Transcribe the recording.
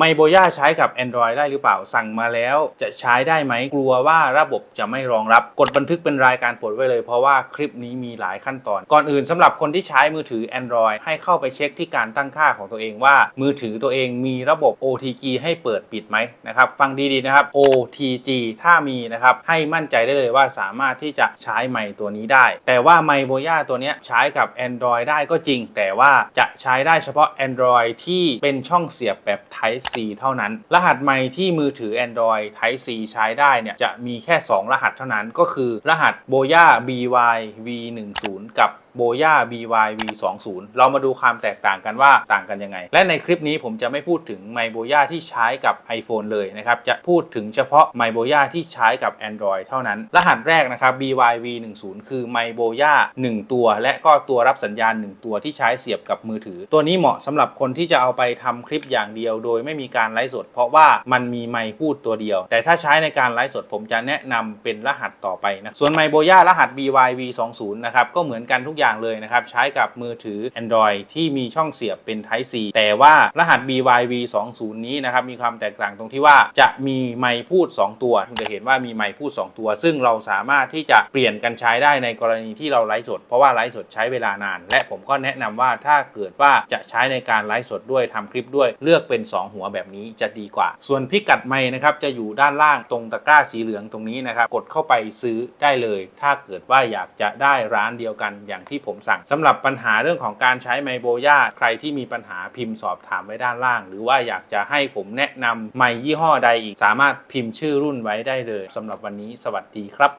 ไมโบย่าใช้กับ Android ได้หรือเปล่า สั่งมาแล้วจะใช้ได้ไหมกลัวว่าระบบจะไม่รองรับ กดบันทึกเป็นรายการโปรดไว้เลย เพราะว่าคลิปนี้มีหลายขั้นตอน ก่อนอื่นสำหรับคนที่ใช้มือถือ Android ให้เข้าไปเช็คที่การตั้งค่าของตัวเองว่า มือถือตัวเองมีระบบ OTG ให้เปิดปิดไหมนะครับฟังดีๆนะครับ OTG ถ้ามีนะครับให้มั่นใจได้เลยว่าสามารถที่จะใช้ไมตัวนี้ได้ แต่ว่าไมโบย่าตัวนี้ใช้กับ Android ได้ก็จริง แต่ว่าจะใช้ได้เฉพาะ Android ที่เป็นช่องเสียบแบบ Type C เท่านั้น รหัสใหม่ที่มือถือ Android Type C ใช้ได้เนี่ยจะมีแค่ 2 รหัสเท่านั้นก็คือ รหัส Boya BY V10 กับโบย่า BY V20 เรามาดูความแตกต่างกันว่าต่างกันยังไง และในคลิปนี้ผมจะไม่พูดถึงไมโบย่าที่ใช้กับ iPhone เลยนะครับ จะพูดถึงเฉพาะไมโบย่าที่ใช้กับ Android เท่านั้น รหัสแรกนะครับ BY V10 คือไมโบย่า1ตัว และก็ตัวรับสัญญาณ 1 ตัวที่ใช้เสียบกับมือถือ ตัวนี้เหมาะสำหรับคนที่จะเอาไปทำคลิปอย่างเดียว โดยไม่มีการไลฟ์สด เพราะว่ามันมีไมพูดตัวเดียว แต่ถ้าใช้ในการไลฟ์สดผมจะแนะนำเป็นรหัสต่อไปนะส่วนไมโบย่ารหัส BY V20 นะครับก็เหมือนกันทุกอย่างเลยนะครับ ใช้กับมือถือ Android ที่มีช่องเสียบเป็น Type C แต่ว่ารหัส BYV 2 0นี้นะครับ มีความแตกต่างตรงที่ว่าจะมีไมค์พูด 2 ตัว คุณจะเห็นว่ามีไมค์พูด 2 ตัว ซึ่งเราสามารถที่จะเปลี่ยนกันใช้ได้ในกรณีที่เราไลฟ์สด เพราะว่าไลฟ์สดใช้เวลานาน และผมก็แนะนำว่าถ้าเกิดว่าจะใช้ในการไลฟ์สดด้วยทำคลิปด้วยเลือกเป็น 2 หัวแบบนี้จะดีกว่า ส่วนพิกัดไมค์นะครับจะอยู่ด้านล่างตรงตะกร้าสีเหลืองตรงนี้นะครับกดเข้าไปซื้อได้เลย ถ้าเกิดว่าอยากจะได้ร้านเดียวกันอย่างที่ผมสั่งสำหรับปัญหาเรื่องของการใช้ไมโบย่าใครที่มีปัญหาพิมพ์สอบถามไว้ด้านล่าง หรือว่าอยากจะให้ผมแนะนำไม่ยี่ห้อใดอีก สามารถพิมพ์ชื่อรุ่นไว้ได้เลยสำหรับวันนี้สวัสดีครับ